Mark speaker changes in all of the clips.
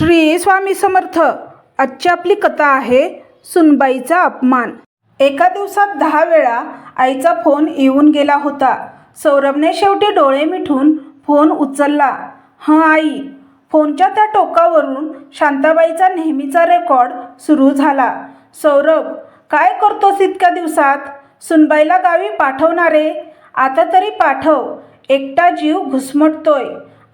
Speaker 1: श्री स्वामी समर्थ. आजची आपली कथा आहे सुनबाईचा अपमान. एका दिवसात दहा वेळा आईचा फोन येऊन गेला होता. सौरभने शेवटी डोळे मिठून फोन उचलला. हं आई. फोनच्या त्या टोकावरून शांताबाईचा नेहमीचा रेकॉर्ड सुरू झाला. सौरभ काय करतोस इतक्या दिवसात? सुनबाईला गावी पाठवणारे? आता तरी पाठव. एकटा जीव घुसमटतोय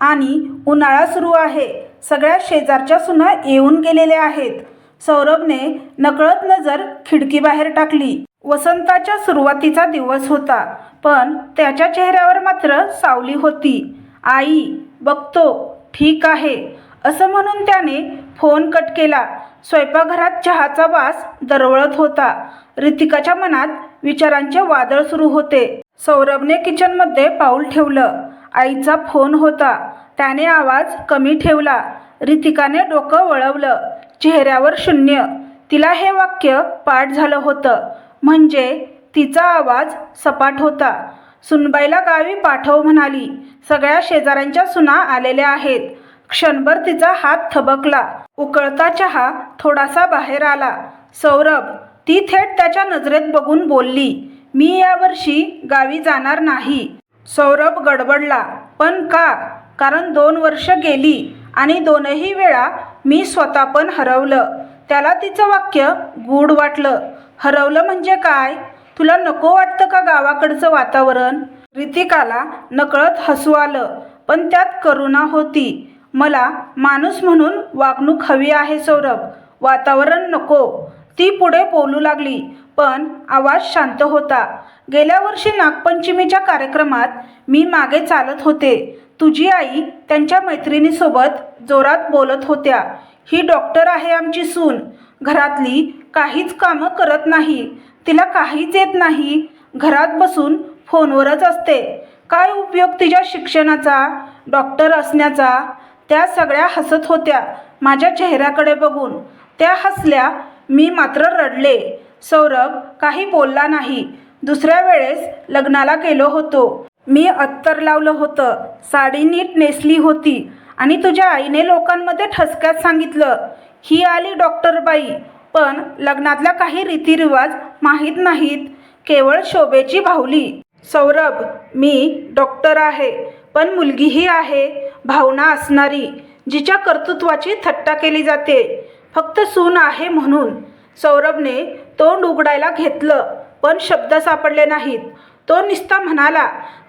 Speaker 1: आणि उन्हाळा सुरू आहे. सगळ्या शेजारच्या सुना येऊन गेलेल्या आहेत. सौरभने नकळत नजर खिडकीबाहेर टाकली. वसंताच्या सुरुवातीचा दिवस होता पण त्याच्या चेहऱ्यावर मात्र सावली होती. आई बघतो ठीक आहे असं म्हणून त्याने फोन कट केला. स्वयंपाकघरात चहाचा वास दरवळत होता. ऋतिकाच्या मनात विचारांचे वादळ सुरू होते. सौरभने किचनमध्ये पाऊल ठेवलं. आईचा फोन होता. त्याने आवाज कमी ठेवला. रितिकाने डोकं वळवलं. चेहऱ्यावर शून्य. तिला हे वाक्य पाठ झालं होतं. म्हणजे तिचा आवाज सपाट होता. सुनबाईला गावी पाठव म्हणाली. सगळ्या शेजाऱ्यांच्या सुना आलेल्या आहेत. क्षणभर तिचा हात थबकला. उकळता चहा थोडासा बाहेर आला. सौरभ ती थेट त्याच्या नजरेत बघून बोलली मी यावर्षी गावी जाणार नाही. सौरभ गडबडला पण का? कारण दोन वर्ष गेली आणि दोनही वेळा मी स्वतः पण हरवलं. त्याला तिचं वाक्य गूढ वाटलं. हरवलं म्हणजे काय? तुला नको वाटतं का गावाकडचं वातावरण? रितिकाला नकळत हसू आलं. पण त्यात करुणा होती. मला माणूस म्हणून वागणूक हवी आहे सौरभ. वातावरण नको. ती पुढे बोलू लागली. पण आवाज शांत होता. गेल्या वर्षी नागपंचमीच्या कार्यक्रमात मी मागे चालत होते. तुझी आई त्यांच्या मैत्रिणीसोबत जोरात बोलत होत्या. ही डॉक्टर आहे आमची सून. घरातली काहीच कामं करत नाही. तिला काहीच येत नाही. घरात बसून फोनवरच असते. काय उपयोग तिच्या शिक्षणाचा डॉक्टर असण्याचा त्या सगळ्या हसत होत्या. माझ्या चेहऱ्याकडे बघून. त्या हसल्या मी मात्र रडले. सौरभ काही बोलला नाही. दुसऱ्या वेळेस लग्नाला गेलो होतो. मी अत्तर लावलं होतं. साडी नीट नेसली होती. आणि तुझ्या आईने लोकांमध्ये ठसक्यात सांगितलं ही आली डॉक्टर बाई. पण लग्नातला काही रीतिरिवाज माहीत नाहीत. केवळ शोभेची भावली सौरभ मी डॉक्टर आहे. पण मुलगीही आहे. भावना असणारी जिच्या कर्तृत्वाची थट्टा केली जाते. फक्त सून आहे म्हणून. सौरभने तोंड उघडायला घेतलं पण शब्द सापडले नाहीत. तो निस्ता म्हणाला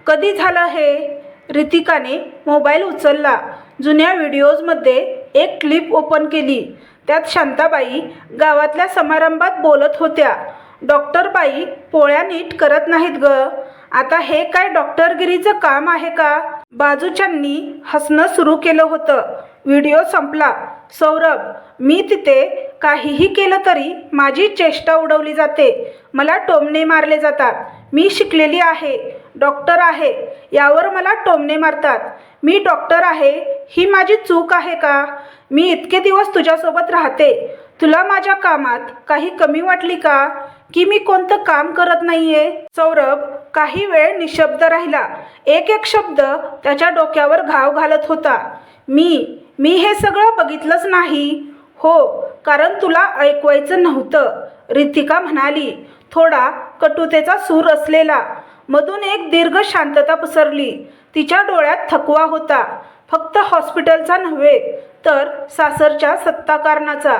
Speaker 1: कधी झालं हे? रितिकाने मोबाईल उचलला. जुन्या व्हिडिओजमध्ये एक क्लिप ओपन केली. त्यात शांताबाई गावातल्या समारंभात बोलत होत्या. डॉक्टर बाई पोळ्या नीट करत नाहीत ग. आता हे काय डॉक्टरगिरीचं काम आहे का? बाजूच्यांनी हसणं सुरू केलं होतं. व्हिडिओ संपला. सौरभ मी तिथे काहीही केलं तरी माझी चेष्टा उडवली जाते. मला टोमणे मारले जातात. मी शिकलेली आहे. डॉक्टर आहे. यावर मला टोमणे मारतात. मी डॉक्टर आहे. ही माझी चूक आहे का? मी इतके दिवस तुझ्यासोबत राहते. तुला माझ्या कामात काही कमी वाटली का? की मी कोणतं काम करत नाहीये? सौरभ काही वेळ निशब्द राहिला. एक एक शब्द त्याच्या डोक्यावर घाव घालत होता. मी मी हे सगळं बघितलंच नाही. हो कारण तुला ऐकवायचं नव्हतं. रितिका म्हणाली थोडा कटुतेचा सूर असलेला. मधून एक दीर्घ शांतता पसरली. तिच्या डोळ्यात थकवा होता. फक्त हॉस्पिटलचा नव्हे तर सासरच्या सत्ताकारणाचा.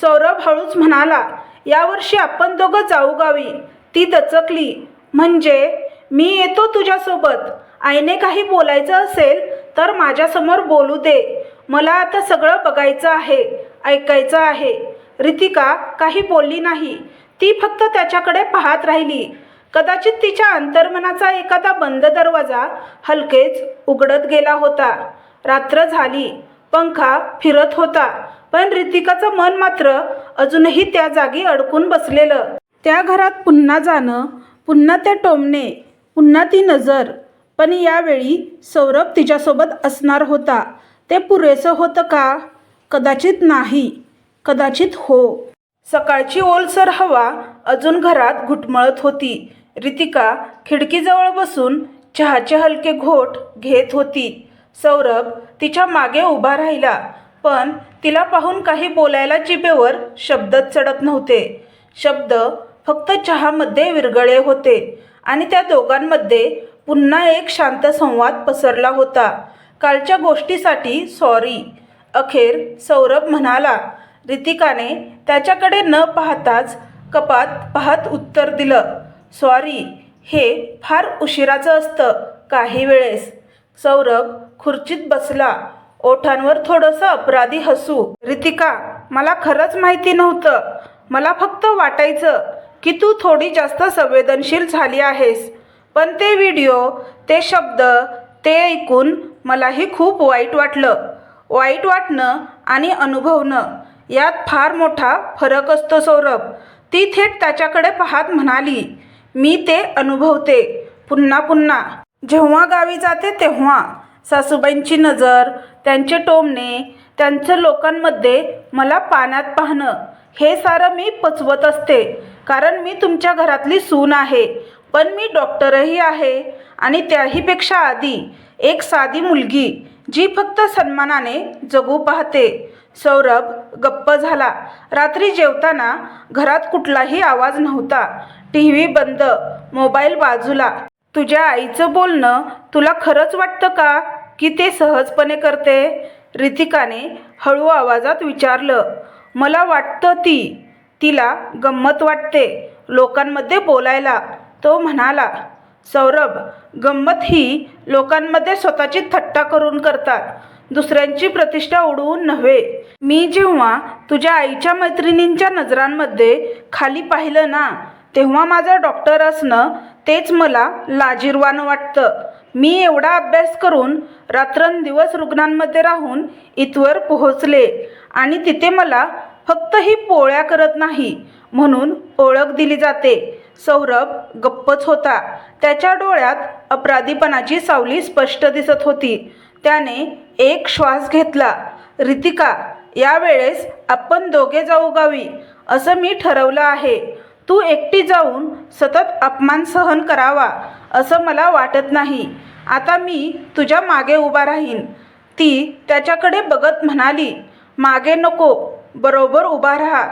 Speaker 1: सौरभ हळूच म्हणाला यावर्षी आपण दोघं जाऊ गावी. ती दचकली. म्हणजे? मी येतो तुझ्यासोबत. आईने काही बोलायचं असेल तर माझ्यासमोर बोलू दे. मला आता सगळं बघायचं आहे ऐकायचं आहे. रितिका काही बोलली नाही. ती फक्त त्याच्याकडे पाहत राहिली. कदाचित तिच्या अंतर्मनाचा एखादा बंद दरवाजा हलकेच उघडत गेला होता. रात्र झाली. पंखा फिरत होता. पण ऋतिकाचं मन मात्र अजूनही त्या जागी अडकून बसलेलं. त्या घरात पुन्हा जाणं पुन्हा ते टोमणे पुन्हा ती नजर. पण यावेळी सौरभ तिच्यासोबत असणार होता. ते पुरेसं होतं का? कदाचित नाही. कदाचित हो. सकाळची ओलसर हवा अजून घरात घुटमळत होती. रितिका खिडकीजवळ बसून चहाचे हलके घोट घेत होती. सौरभ तिच्यामागे उभा राहिला पण तिला पाहून काही बोलायला जिबेवर शब्दच चढत नव्हते. शब्द फक्त चहामध्ये विरगळे होते आणि त्या दोघांमध्ये पुन्हा एक शांत संवाद पसरला होता. कालच्या गोष्टीसाठी सॉरी अखेर सौरभ म्हणाला रितिकाने त्याच्याकडे न पाहताच कपात पाहत उत्तर दिलं. सॉरी हे फार उशिराचं असतं काही वेळेस. सौरभ खुर्चीत बसला. ओठांवर थोडंसं अपराधी हसू. रितिका मला खरंच माहिती नव्हतं. मला फक्त वाटायचं की तू थोडी जास्त संवेदनशील झाली आहेस. पण ते व्हिडिओ ते शब्द ते ऐकून मलाही खूप वाईट वाटलं. वाईट वाटणं आणि अनुभवणं यात फार मोठा फरक असतो सौरभ. ती थेट त्याच्याकडे पाहत म्हणाली मी ते अनुभवते. पुन्हा पुन्हा. जेव्हा गावी जाते तेव्हा सासूबाईंची नजर त्यांचे टोमणे त्यांचं लोकांमध्ये मला पाण्यात पाहणं हे सारं मी पचवत असते. कारण मी तुमच्या घरातली सून आहे. पण मी डॉक्टरही आहे. आणि त्याहीपेक्षा आधी एक साधी मुलगी जी फक्त सन्मानाने जगू पाहते. सौरभ गप्प झाला. रात्री जेवताना घरात कुठलाही आवाज नव्हता. टी व्ही बंद मोबाईल बाजूला. तुझ्या आईचं बोलणं तुला खरंच वाटतं का? की ते सहजपणे करते? रितिकाने हळू आवाजात विचारलं. मला वाटतं ती. तिला गंमत वाटते. लोकांमध्ये बोलायला. तो म्हणाला सौरभ गंमत ही लोकांमध्ये स्वतःची थट्टा करून करतात. दुसऱ्यांची प्रतिष्ठा उडवून नव्हे. मी जेव्हा तुझ्या आईच्या मैत्रिणींच्या नजरांमध्ये खाली पाहिलं ना तेव्हा माझं डॉक्टर असणं तेच मला लाजीरवाणं वाटतं. मी एवढा अभ्यास करून रात्रंदिवस रुग्णांमध्ये राहून इथवर पोहोचले आणि तिथे मला फक्त ही पोळ्या करत नाही म्हणून ओळख दिली जाते. सौरभ गप्पच होता. त्याच्या डोळ्यात अपराधीपणाची सावली स्पष्ट दिसत होती. त्याने एक श्वास घेतला. रितिका यावेळेस आपण दोघे जाऊ गावी असं मी ठरवलं आहे. तू एकटी जाऊन सतत अपमान सहन करावा असं मला वाटत नाही. आता मी तुझ्या मागे उभा राहीन. ती त्याच्याकडे बघत म्हणाली मागे नको बरोबर उभा राहा.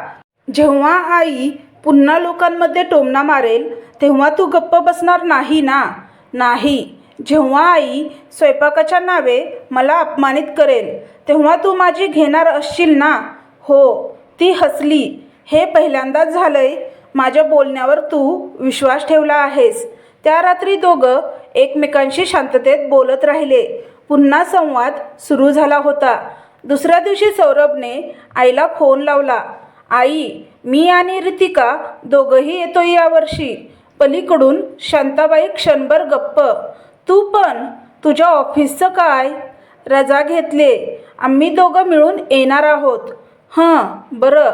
Speaker 1: जेव्हा आई पुन्हा लोकांमध्ये टोमणा मारेल तेव्हा तू गप्प बसणार नाही ना? नाही. जेव्हा आई स्वयंपाकाच्या नावे मला अपमानित करेल तेव्हा तू माझी घेणार असशील ना? हो ती हसली. हे पहिल्यांदाच झालंय. माझ्या बोलण्यावर तू विश्वास ठेवला आहेस. त्या रात्री दोघं एकमेकांशी शांततेत बोलत राहिले. पुन्हा संवाद सुरू झाला होता. दुसऱ्या दिवशी सौरभने आईला फोन लावला. आई मी आणि रितिका दोघंही येतो यावर्षी. पलीकडून शांताबाई क्षणभर गप्प. तू पण तुझ्या ऑफिसचं काय? रजा घेतले. आम्ही दोघं मिळून येणार आहोत. हं बरं.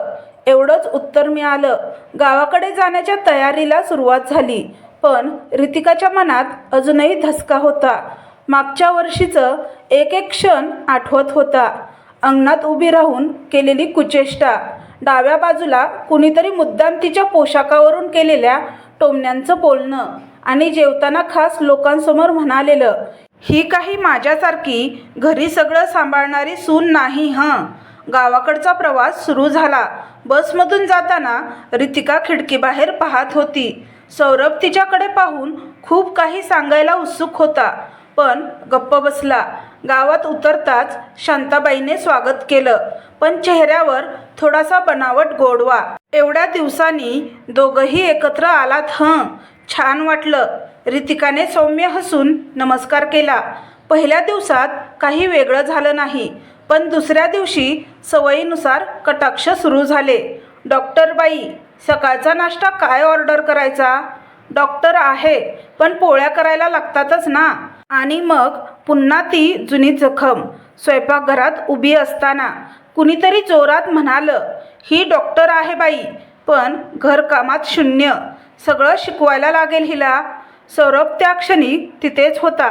Speaker 1: एवढंच उत्तर मिळालं. गावाकडे जाण्याच्या तयारीला सुरुवात झाली. पण रितिकाच्या मनात अजूनही धसका होता. मागच्या वर्षीचं एक एक क्षण आठवत होता. अंगणात उभी राहून केलेली कुचेष्टा. डाव्या बाजूला कुणीतरी मुद्दाम तिच्या पोशाखावरून केलेल्या टोमण्यांचं बोलणं. आणि जेवताना खास लोकांसमोर म्हणालेलं ही काही माझ्यासारखी घरी सगळं सांभाळणारी सून नाही हं. गावाकडचा प्रवास सुरू झाला. बसमधून जाताना रितिका खिडकीबाहेर पाहत होती. सौरभ तिच्याकडे पाहून खूप काही सांगायला उत्सुक होता पण गप्प बसला. गावात उतरताच शांताबाईने स्वागत केलं पण चेहऱ्यावर थोडासा बनावट गोडवा. एवढ्या दिवसांनी दोघंही एकत्र आलात हं. छान वाटलं. रितिकाने सौम्य हसून नमस्कार केला. पहिल्या दिवसात काही वेगळं झालं नाही पण दुसऱ्या दिवशी सवयीनुसार कटाक्ष सुरू झाले. डॉक्टर बाई सकाळचा नाश्ता काय ऑर्डर करायचा? डॉक्टर आहे पण पोळ्या करायला लागतातच ना. आणि मग पुन्हा ती जुनी जखम स्वयंपाकघरात उभी असताना कुणीतरी जोरात म्हणालं ही डॉक्टर आहे बाई पण घरकामात शून्य. सगळं शिकवायला लागेल हिला. सौरभ त्या क्षणी तिथेच होता.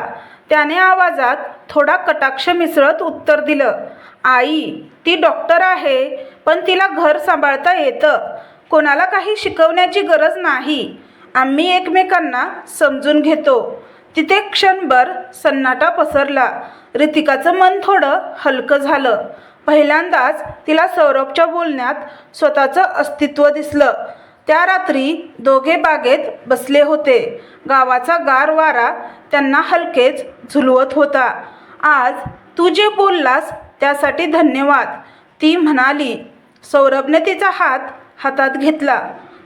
Speaker 1: त्याने आवाजात थोडा कटाक्ष मिसळत उत्तर दिलं आई ती डॉक्टर आहे पण तिला घर सांभाळता येतं. कोणाला काही शिकवण्याची गरज नाही. आम्ही एकमेकांना समजून घेतो. तिथे क्षणभर सन्नाटा पसरला. रितिकाचं मन थोडं हलकं झालं. पहिल्यांदाच तिला सौरभच्या बोलण्यात स्वतःचं अस्तित्व दिसलं. त्या रात्री दोघे बागेत बसले होते. गावाचा गार वारा त्यांना हलकेच झुलवत होता. आज तू जे बोललास त्यासाठी धन्यवाद ती म्हणाली. सौरभने तिचा हात हातात घेतला.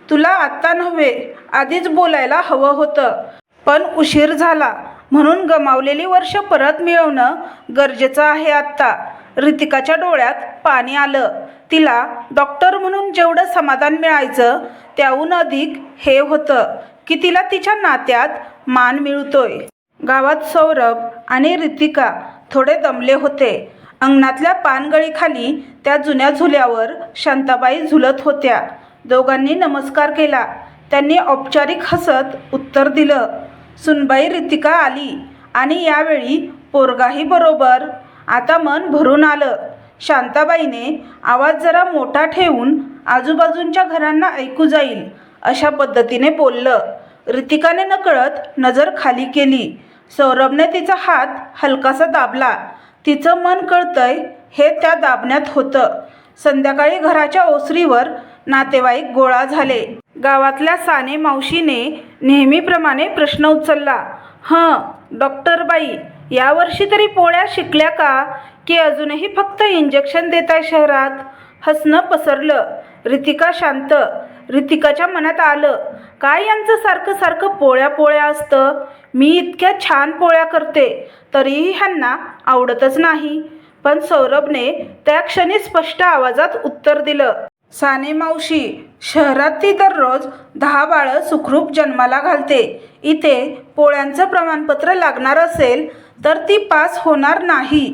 Speaker 1: तुला आत्ता नव्हे आधीच बोलायला हवं होतं. पण उशीर झाला. म्हणून गमावलेली वर्ष परत मिळवणं गरजेचं आहे आत्ता. रितिकाच्या डोळ्यात पाणी आलं. तिला डॉक्टर म्हणून जेवढं समाधान मिळायचं त्याहून अधिक हे होतं की तिला तिच्या नात्यात मान मिळतोय. गावात सौरभ आणि रितिका थोडे दमले होते. अंगणातल्या पानगळीखाली त्या जुन्या झुल्यावर शांताबाई झुलत होत्या. दोघांनी नमस्कार केला. त्यांनी औपचारिक हसत उत्तर दिलं. सुनबाई रितिका आली आणि यावेळी पोरगाही बरोबर आता मन भरून आलं. शांताबाईने आवाज जरा मोठा ठेवून आजूबाजूंच्या घरांना ऐकू जाईल अशा पद्धतीने बोललं. ऋतिकाने नकळत नजर खाली केली. सौरभने तिचा हात हलकासा दाबला. तिचं मन कळतंय हे त्या दाबण्यात होतं. संध्याकाळी घराच्या ओसरीवर नातेवाईक गोळा झाले. गावातल्या साने मावशीने नेहमीप्रमाणे प्रश्न उचलला. हं डॉक्टरबाई यावर्षी तरी पोळ्या शिकल्या का की अजूनही फक्त इंजेक्शन देताय शहरात? हसणं पसरलं. रितिका शांत. रितिकाच्या मनात आलं काय यांचं सारखं सारखं पोळ्या पोळ्या असतं? मी इतक्या छान पोळ्या करते तरीही ह्यांना आवडतच नाही. पण सौरभने त्या क्षणी स्पष्ट आवाजात उत्तर दिलं. साने मावशी शहरात ती दररोज दहा बाळं सुखरूप जन्माला घालते. इथे पोळ्यांचं प्रमाणपत्र लागणार असेल तर ती पास होणार नाही.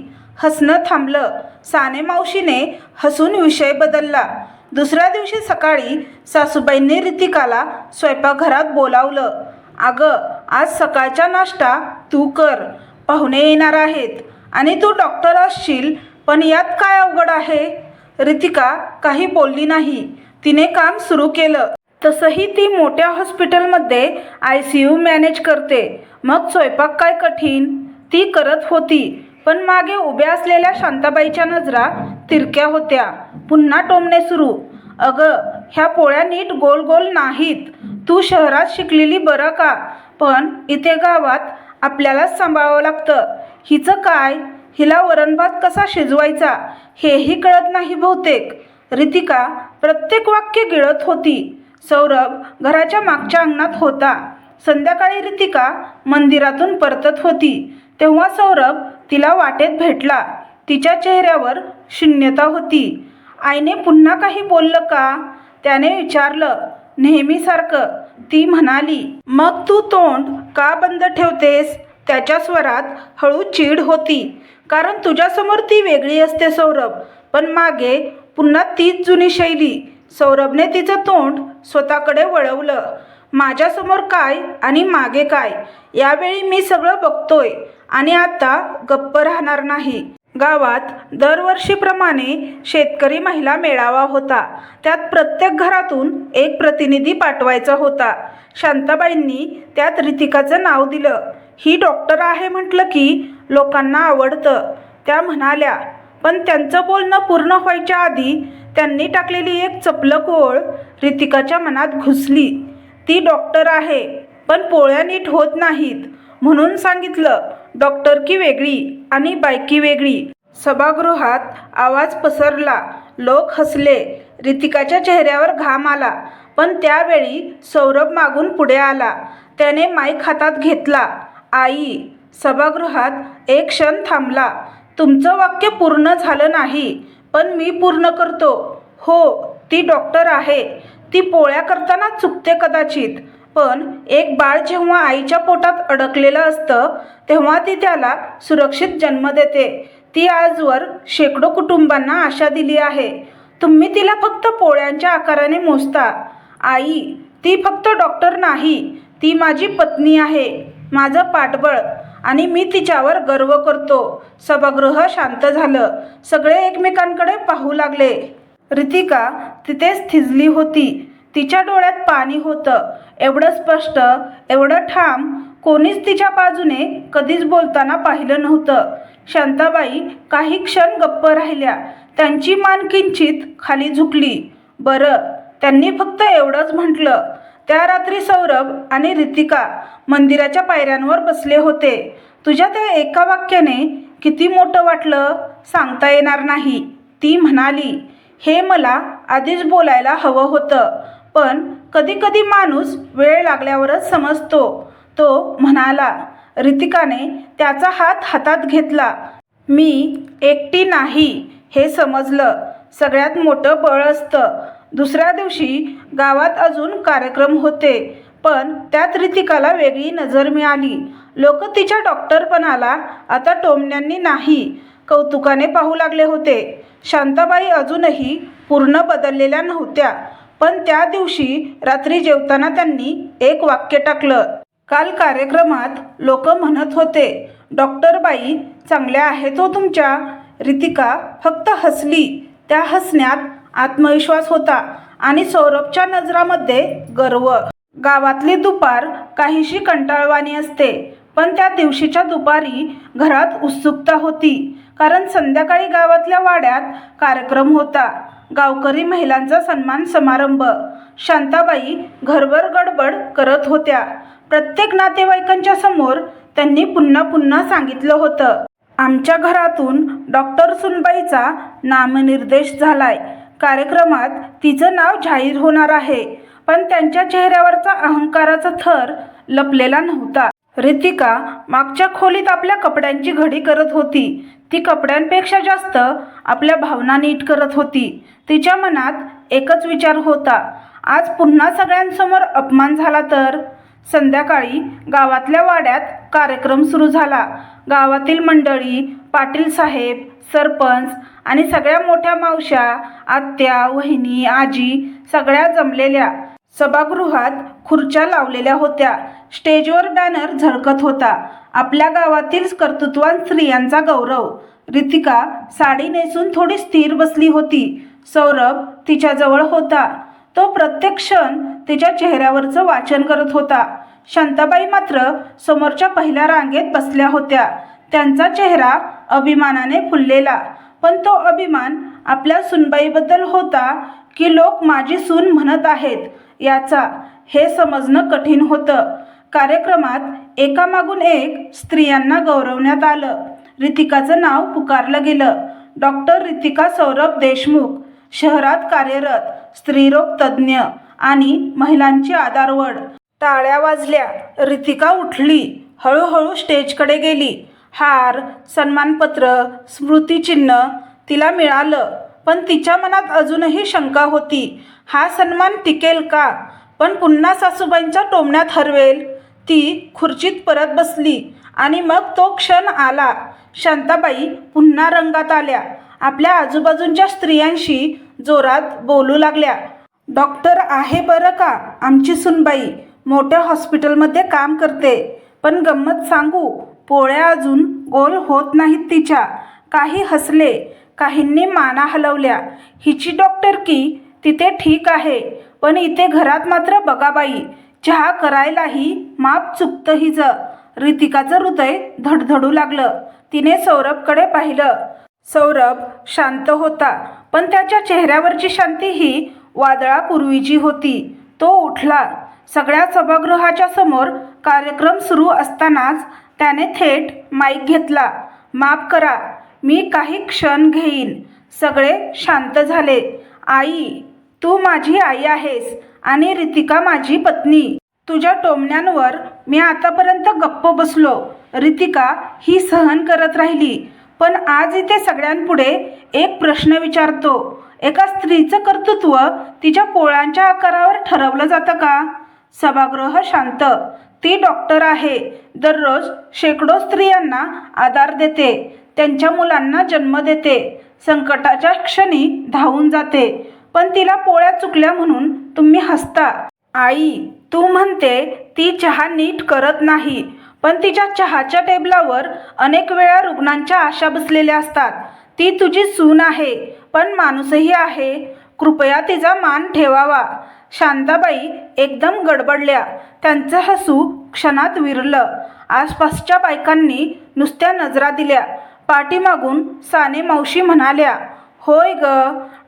Speaker 1: हसणं थांबलं. साने मावशीने हसून विषय बदलला. दुसऱ्या दिवशी सकाळी सासूबाईंनी रितिकाला स्वयंपाकघरात बोलावलं. अगं आज सकाळचा नाश्ता तू कर. पाहुणे येणार आहेत आणि तू डॉक्टर असशील पण यात काय अवघड आहे? रितिका काही बोलली नाही. तिने काम सुरू केलं. तसंही ती मोठ्या हॉस्पिटलमध्ये आय सी यू मॅनेज करते. मग स्वयंपाक काय कठीण? ती करत होती पण मागे उभ्या असलेल्या शांताबाईच्या नजरा तिरक्या होत्या. पुन्हा टोमणे सुरू. अगं ह्या पोळ्या नीट गोल गोल नाहीत. तू शहरात शिकलेली बरं का? पण इथे गावात आपल्यालाच सांभाळावं लागतं. हिचं काय? हिला वरणभात कसा शिजवायचा हेही कळत नाही बहुतेक. रितिका प्रत्येक वाक्य गिळत होती. सौरभ घराच्या मागच्या अंगणात होता. संध्याकाळी रितिका मंदिरातून परतत होती. तेव्हा सौरभ तिला वाटेत भेटला. तिच्या चेहऱ्यावर शून्यता होती. आईने पुन्हा काही बोललं का? त्याने विचारलं. नेहमीसारखं ती म्हणाली मग तू तोंड का बंद ठेवतेस? त्याच्या स्वरात हळू चीड होती. कारण तुझ्यासमोर ती वेगळी असते सौरभ. पण मागे पुन्हा तीच जुनी शैली. सौरभने तिचं तोंड स्वतःकडे वळवलं. माझ्यासमोर काय आणि मागे काय यावेळी मी सगळं बघतोय आणि आता गप्प राहणार नाही. गावात दरवर्षीप्रमाणे शेतकरी महिला मेळावा होता. त्यात प्रत्येक घरातून एक प्रतिनिधी पाठवायचा होता. शांताबाईंनी त्यात रितिकाचं नाव दिलं. ही डॉक्टर आहे म्हटलं की लोकांना आवडतं. त्या म्हणाल्या पण त्यांचं बोलणं पूर्ण व्हायच्या आधी त्यांनी टाकलेली एक चपलक ओळ रितिकाच्या मनात घुसली. ती डॉक्टर आहे पण पोळ्या नीट होत नाहीत. म्हणून सांगितलं डॉक्टर की वेगळी आणि बायकी वेगळी. सभागृहात आवाज पसरला. लोक हसले. रितिकाच्या चेहऱ्यावर घाम आला. पण त्यावेळी सौरभ मागून पुढे आला. त्याने माईक हातात घेतला. आई सभागृहात एक क्षण थांबला. तुमचं वाक्य पूर्ण झालं नाही पण मी पूर्ण करतो. हो ती डॉक्टर आहे. ती पोळ्या करताना चुकते कदाचित पण एक बाळ जेव्हा आईच्या पोटात अडकलेलं असतं तेव्हा ती त्याला सुरक्षित जन्म देते. ती आजवर शेकडो कुटुंबांना आशा दिली आहे. तुम्ही तिला फक्त पोळ्यांच्या आकाराने मोजता. आई ती फक्त डॉक्टर नाही ती माझी पत्नी आहे. माझं पाठबळ आणि मी तिच्यावर गर्व करतो. सभागृह शांत झालं. सगळे एकमेकांकडे पाहू लागले. रितिका तिथेच थिजली होती. तिच्या डोळ्यात पाणी होतं. एवढं स्पष्ट एवढं ठाम कोणीच तिच्या बाजूने कधीच बोलताना पाहिलं नव्हतं. शांताबाई काही क्षण गप्प राहिल्या. त्यांची मान किंचित खाली झुकली. बरं त्यांनी फक्त एवढंच म्हटलं. त्या रात्री सौरभ आणि रितिका मंदिराच्या पायऱ्यांवर बसले होते. तुझ्या त्या एका वाक्याने किती मोठं वाटलं सांगता येणार नाही ती म्हणाली. हे मला आधीच बोलायला हवं होतं पण कधीकधी माणूस वेळ लागल्यावरच समजतो तो म्हणाला. रितिकाने त्याचा हात हातात घेतला. मी एकटी नाही हे समजलं. सगळ्यात मोठं बळ असतं दुसऱ्या दिवशी गावात अजून कार्यक्रम होते पण त्यात रितिकाला वेगळी नजर मिळाली. लोक तिच्या डॉक्टरपणाला आता टोमण्यांनी नाही कौतुकाने पाहू लागले होते. शांताबाई अजूनही पूर्ण बदललेल्या नव्हत्या पण त्या दिवशी रात्री जेवताना त्यांनी एक वाक्य टाकलं. काल कार्यक्रमात लोक म्हणत होते डॉक्टरबाई चांगल्या आहेत हो तुमच्या. रितिका फक्त हसली. त्या हसण्यात आत्मविश्वास होता आणि सौरभच्या नजरामध्ये गर्व. गावातली दुपार काहीशी कंटाळवाणी असते पण त्या दिवशीच्या दुपारी घरात उत्सुकता होती कारण संध्याकाळी गावातल्या वाड्यात कार्यक्रम होता. गावकरी महिलांचा सन्मान समारंभ. शांताबाई घरभर गडबड करत होत्या. प्रत्येक नातेवाईकांच्या समोर त्यांनी पुन्हा पुन्हा सांगितलं होतं. आमच्या घरातून डॉक्टर सुनबाईचा नामनिर्देश झालाय. कार्यक्रमात तिचं नाव जाहीर होणार आहे पण त्यांच्या चेहऱ्यावरचा अहंकाराचा थर लपलेला नव्हता. रितिका मागच्या खोलीत आपल्या कपड्यांची घडी करत होती. ती कपड्यांपेक्षा जास्त आपल्या भावना नीट करत होती. तिच्या मनात एकच विचार होता आज पुन्हा सगळ्यांसमोर अपमान झाला तर? संध्याकाळी गावातल्या वाड्यात कार्यक्रम सुरू झाला. गावातील मंडळी पाटील साहेब सरपंच आणि सगळ्या मोठ्या मावश्या आत्या वहिनी आजी सगळ्या जमलेल्या. सभागृहात खुर्च्या लावलेल्या होत्या. स्टेजवर बॅनर झळकत होता. आपल्या गावातील कर्तृत्वान स्त्रियांचा गौरव. रितिका साडी नेसून थोडी स्थिर बसली होती. सौरभ तिच्याजवळ होता. तो प्रत्येक क्षण तिच्या चेहऱ्यावरचं वाचन करत होता. शांताबाई मात्र समोरच्या पहिल्या रांगेत बसल्या होत्या. त्यांचा चेहरा अभिमानाने फुललेला. पण तो अभिमान आपल्या सुनबाईबद्दल होता की लोक माझी सून म्हणत आहेत. याचा हे समजणं कठीण होतं. कार्यक्रमात एकामागून एक स्त्रियांना गौरवण्यात आलं. रितिकाचं नाव पुकारलं गेलं. डॉक्टर रितिका सौरभ देशमुख शहरात कार्यरत स्त्रीरोग तज्ज्ञ आणि महिलांची आधारवड. टाळ्या वाजल्या. रितिका उठली. हळूहळू स्टेजकडे गेली. हार सन्मानपत्र स्मृतिचिन्ह तिला मिळालं. पण तिच्या मनात अजूनही शंका होती हा सन्मान टिकेल का? पण पुन्हा सासूबाईंच्या टोमण्यात हरवेल. ती खुर्चीत परत बसली आणि मग तो क्षण आला. शांताबाई पुन्हा रंगात आल्या. आपल्या आजूबाजूच्या स्त्रियांशी जोरात बोलू लागल्या. डॉक्टर आहे बरं का आमची सुनबाई? मोठ्या हॉस्पिटलमध्ये काम करते. पण गंमत सांगू पोळ्या अजून गोल होत नाहीत तिच्या. काही हसले काहींनी माना हलवल्या. हिची डॉक्टर की तिथे ठीक आहे पण इथे घरात मात्र बघा बाई चहा करायलाही माप चुकतं हिचं. रितिकाचं हृदय धडधडू लागलं. तिने सौरभकडे पाहिलं. सौरभ शांत होता पण त्याच्या चेहऱ्यावरची शांती ही वादळापूर्वीची होती. तो उठला. सगळ्या सभागृहाच्या समोर कार्यक्रम सुरू असतानाच त्याने थेट माईक घेतला. माफ करा मी काही क्षण घेईन. सगळे शांत झाले. आई तू माझी आई आहेस आणि रितिका माझी पत्नी. तुझ्या टोमण्यांवर मी आतापर्यंत गप्प बसलो. रितिका ही सहन करत राहिली पण आज इथे सगळ्यांपुढे एक प्रश्न विचारतो. एका स्त्रीचं कर्तृत्व तिच्या पोळ्यांच्या आकारावर ठरवलं जातं का? सभागृह शांत. ती डॉक्टर आहे. दररोज शेकडो स्त्रियांना आधार देते. त्यांच्या मुलांना जन्म देते. संकटाच्या क्षणी धावून जाते. पण तिला पोळ्या चुकल्या म्हणून तुम्ही हसता. आई तू म्हणते ती चहा नीट करत नाही. पण तिच्या चहाच्या टेबलावर अनेक वेळा रुग्णांच्या आशा बसलेल्या असतात. ती तुझी सून आहे. पण माणूसही आहे. कृपया तिचा मान ठेवावा. शांताबाई एकदम गडबडल्या. त्यांचं हसू क्षणात विरलं. आसपासच्या बायकांनी नुसत्या नजरा दिल्या. पाठीमागून साने मावशी म्हणाल्या होय ग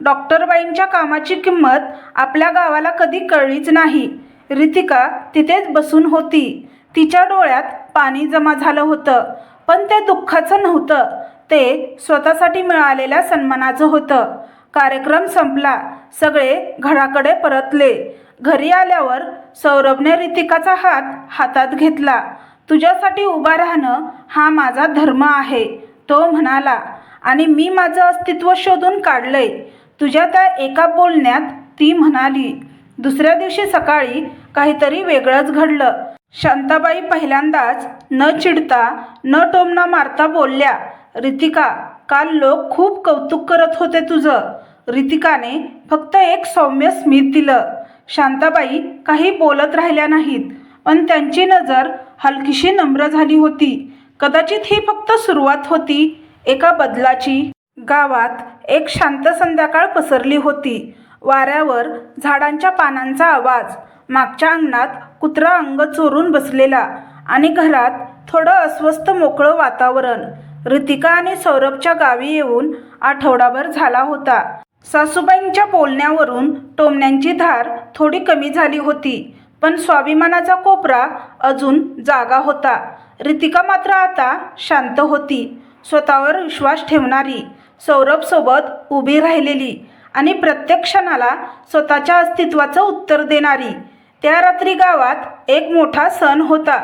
Speaker 1: डॉक्टरबाईंच्या कामाची किंमत आपल्या गावाला कधी कळलीच नाही. रितिका तिथेच बसून होती. तिच्या डोळ्यात पाणी जमा झालं होतं पण ते दुःखाचं नव्हतं. ते स्वतःसाठी मिळालेल्या सन्मानाचं होतं. कार्यक्रम संपला. सगळे घराकडे परतले. घरी आल्यावर सौरभने रितिकाचा हात हातात घेतला. तुझ्यासाठी उभा राहणं हा माझा धर्म आहे तो म्हणाला. आणि मी माझं अस्तित्व शोधून काढलंय. तुझ्या त्या एका बोलण्यात ती म्हणाली. दुसऱ्या दिवशी सकाळी काहीतरी वेगळंच घडलं. शांताबाई पहिल्यांदाच न चिडता न टोमणा मारता बोलल्या रितिका काल लोक खूप कौतुक करत होते तुझं. रितिकाने फक्त एक सौम्य स्मित दिलं. शांताबाई काही बोलत राहिल्या नाहीत पण त्यांची नजर हलकीशी नम्र झाली होती. कदाचित ही फक्त सुरुवात होती. एका बदलाची गावात एक शांत संध्याकाळ पसरली होती. वाऱ्यावर झाडांच्या पानांचा आवाज मागच्या अंगणात कुत्रा अंग चोरून बसलेला आणि घरात थोडं अस्वस्थ मोकळं वातावरण. ऋतिका आणि सौरभच्या गावी येऊन आठवडाभर झाला होता. सासूबाईंच्या बोलण्यावरून टोमण्यांची धार थोडी कमी झाली होती पण स्वाभिमानाचा कोपरा अजून जागा होता. रितिका मात्र आता शांत होती स्वतःवर विश्वास ठेवणारी सौरभसोबत उभी राहिलेली आणि प्रत्येक क्षणाला स्वतःच्या अस्तित्वाचं उत्तर देणारी. त्या रात्री गावात एक मोठा सण होता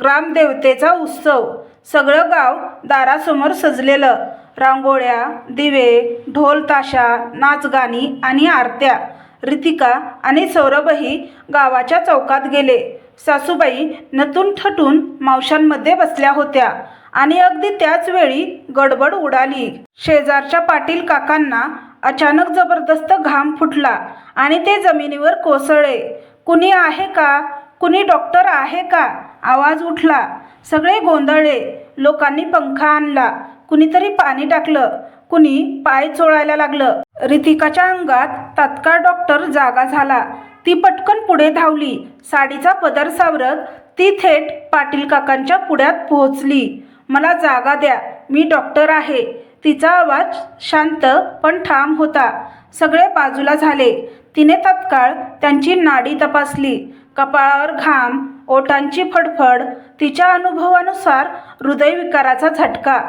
Speaker 1: ग्रामदेवतेचा उत्सव. सगळं गाव दारासमोर सजलेलं. रांगोळ्या दिवे ढोल ताशा नाचगाणी आणि आरत्या. रितिका आणि सौरभही गावाच्या चौकात गेले. सासूबाई नतून ठटून मावशांमध्ये बसल्या होत्या आणि अगदी त्याच वेळी गडबड उडाली. शेजारच्या पाटील काकांना अचानक जबरदस्त घाम फुटला आणि ते जमिनीवर कोसळले. कुणी आहे का? कुणी डॉक्टर आहे का? आवाज उठला. सगळे गोंधळले. लोकांनी पंखा आणला. कुणीतरी पाणी टाकलं. कुणी पाय चोळायला लागलं. रितिकाच्या अंगात तात्काळ डॉक्टर जागा झाला. ती पटकन पुढे धावली. साडीचा पदर सावरत ती थेट पाटील काकांच्या पुढ्यात पोहोचली. मला जागा द्या. मी डॉक्टर आहे. तिचा आवाज शांत पण ठाम होता. सगळे बाजूला झाले. तिने तत्काळ त्यांची नाडी तपासली. कपाळावर घाम ओटांची फडफड तिच्या अनुभवानुसार हृदयविकाराचा झटका.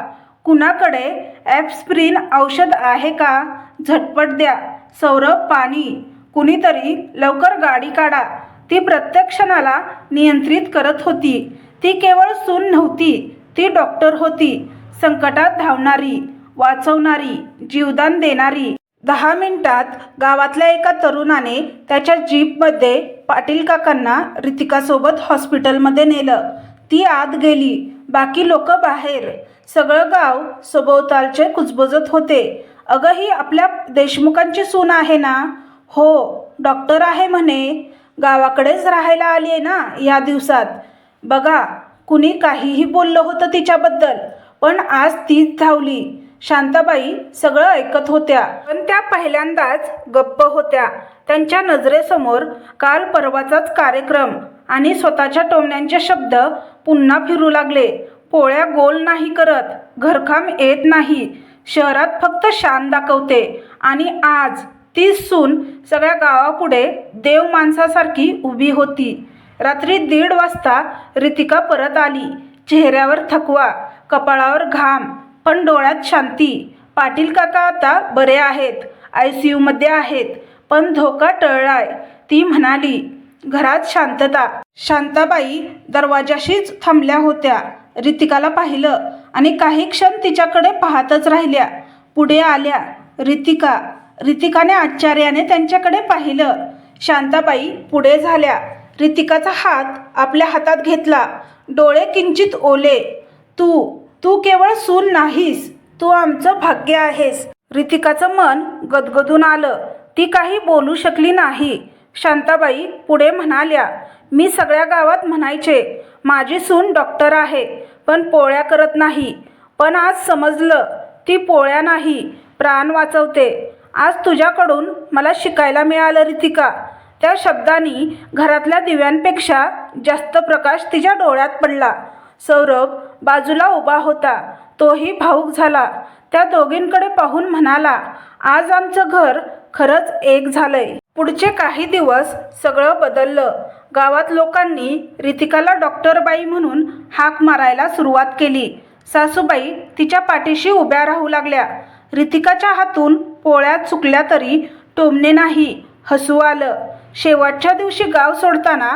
Speaker 1: कुणाकडे ॲप्सप्रिन औषध आहे का? झटपट द्या. सौरभ पाणी. कुणीतरी लवकर गाडी काढा. ती प्रत्येक क्षणाला नियंत्रित करत होती. ती केवळ सून नव्हती ती डॉक्टर होती. संकटात धावणारी वाचवणारी जीवदान देणारी. दहा मिनिटात गावातल्या एका तरुणाने त्याच्या जीपमध्ये पाटील काकांना रितिकासोबत हॉस्पिटलमध्ये नेलं. ती आत गेली. बाकी लोक बाहेर. सगळं गाव सभोवतालचे कुजबुजत होते. अगं ही आपल्या देशमुखांची सून आहे ना? हो डॉक्टर आहे म्हणे. गावाकडेच राहायला आली आहे ना या दिवसात. बघा कुणी काहीही बोललं होतं तिच्याबद्दल पण आज तीच धावली. शांताबाई सगळं ऐकत होत्या. पण त्या पहिल्यांदाच गप्प होत्या. त्यांच्या नजरेसमोर काल परवाचाच कार्यक्रम. आणि स्वतःच्या टोमण्यांचे शब्द पुन्हा फिरू लागले. पोळ्या गोल नाही करत घरकाम येत नाही. शहरात फक्त शान दाखवते. आणि आज ती सून सगळ्या गावापुढे देव माणसासारखी उभी होती. रात्री दीड वाजता रितिका परत आली. चेहऱ्यावर थकवा कपाळावर घाम पण डोळ्यात शांती. पाटील काका आता बरे आहेत आय सी यूमध्ये आहेत पण धोका टळलाय. ती म्हणाली घरात शांतता. शांताबाई दरवाजाशीच थांबल्या होत्या. रितिकाला पाहिलं आणि काही क्षण तिच्याकडे पाहतच राहिल्या. पुढे आल्या. रितिका रितिकाने आश्चर्याने त्यांच्याकडे पाहिलं. शांताबाई पुढे झाल्या. रितिकाचा हात आपल्या हातात घेतला. डोळे किंचित ओले. तू तू केवळ सून नाहीस. तू आमचं भाग्य आहेस. रितिकाचं मन गदगदून आलं. ती काही बोलू शकली नाही. शांताबाई पुढे म्हणाल्या मी सगळ्या गावात म्हणायचे माझी सून डॉक्टर आहे पण पोळ्या करत नाही. पण आज समजलं ती पोळ्या नाही प्राण वाचवते. आज तुझ्याकडून मला शिकायला मिळालं रितिका. त्या शब्दांनी घरातल्या दिव्यांपेक्षा जास्त प्रकाश तिच्या डोळ्यात पडला. सौरभ बाजूला उभा होता. तोही भाऊक झाला. त्या दोघींकडे पाहून म्हणाला आज आमचं घर खरंच एक झालंय. पुढचे काही दिवस सगळं बदललं. गावात लोकांनी रितिकाला डॉक्टरबाई म्हणून हाक मारायला सुरुवात केली. सासूबाई तिच्या पाठीशी उभ्या राहू लागल्या. रितिकाच्या हातून पोळ्या चुकल्या तरी टोमणे नाही हसू आलं. शेवटच्या दिवशी गाव सोडताना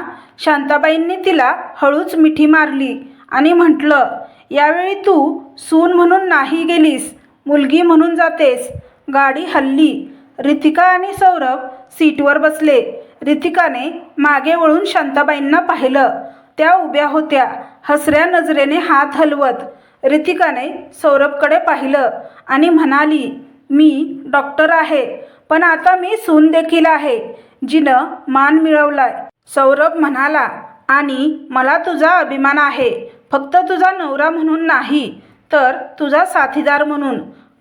Speaker 1: शांताबाईंनी तिला हळूच मिठी मारली आणि म्हटलं यावेळी तू सून म्हणून नाही गेलीस मुलगी म्हणून जातेस गाडी हल्ली. रितिका आणि सौरभ सीटवर बसले. रितिकाने मागे वळून शांताबाईंना पाहिलं. त्या उभ्या होत्या हसऱ्या नजरेने हात हलवत. रितिकाने सौरभकडे पाहिलं आणि म्हणाली मी डॉक्टर आहे पण आता मी सून देखील आहे जिनं मान मिळवलाय. सौरभ म्हणाला आणि मला तुझा अभिमान आहे फक्त तुझा नवरा म्हणून नाही तर तुझा साथीदार म्हणून.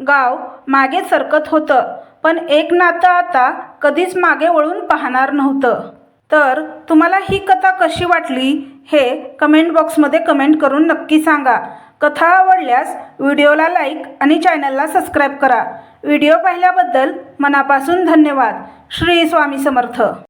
Speaker 1: गाव मागे सरकत होतं. पण एक नातं आता कधीच मागे वळून पाहणार नव्हतं. तर तुम्हाला ही कथा कशी वाटली हे कमेंट बॉक्समध्ये कमेंट करून नक्की सांगा. कथा आवडल्यास व्हिडिओला लाईक आणि चॅनलला सबस्क्राईब करा. व्हिडिओ पाहिल्याबद्दल मनापासून धन्यवाद. श्री स्वामी समर्थ.